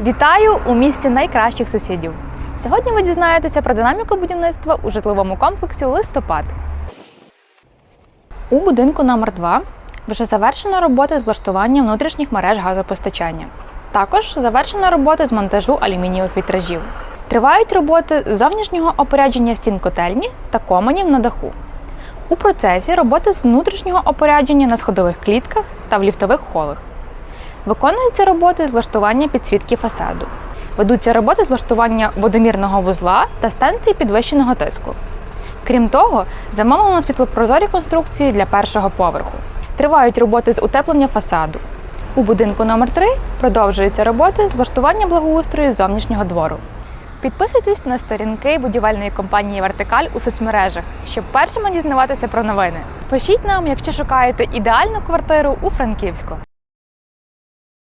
Вітаю у місті найкращих сусідів. Сьогодні ви дізнаєтеся про динаміку будівництва у житловому комплексі Листопад. У будинку номер 2 вже завершена робота з влаштування внутрішніх мереж газопостачання. Також завершена робота з монтажу алюмінієвих вітражів. Тривають роботи з зовнішнього опорядження стін котельні та коменів на даху. У процесі роботи з внутрішнього опорядження на сходових клітках та в ліфтових холах. Виконуються роботи з влаштування підсвітки фасаду. Ведуться роботи з влаштування водомірного вузла та станції підвищеного тиску. Крім того, замовлено світлопрозорі конструкції для першого поверху. Тривають роботи з утеплення фасаду. У будинку номер 3 продовжуються роботи з влаштування благоустрою зовнішнього двору. Підписуйтесь на сторінки будівельної компанії Вертикаль у соцмережах, щоб першими дізнаватися про новини. Пишіть нам, якщо шукаєте ідеальну квартиру у Франківську.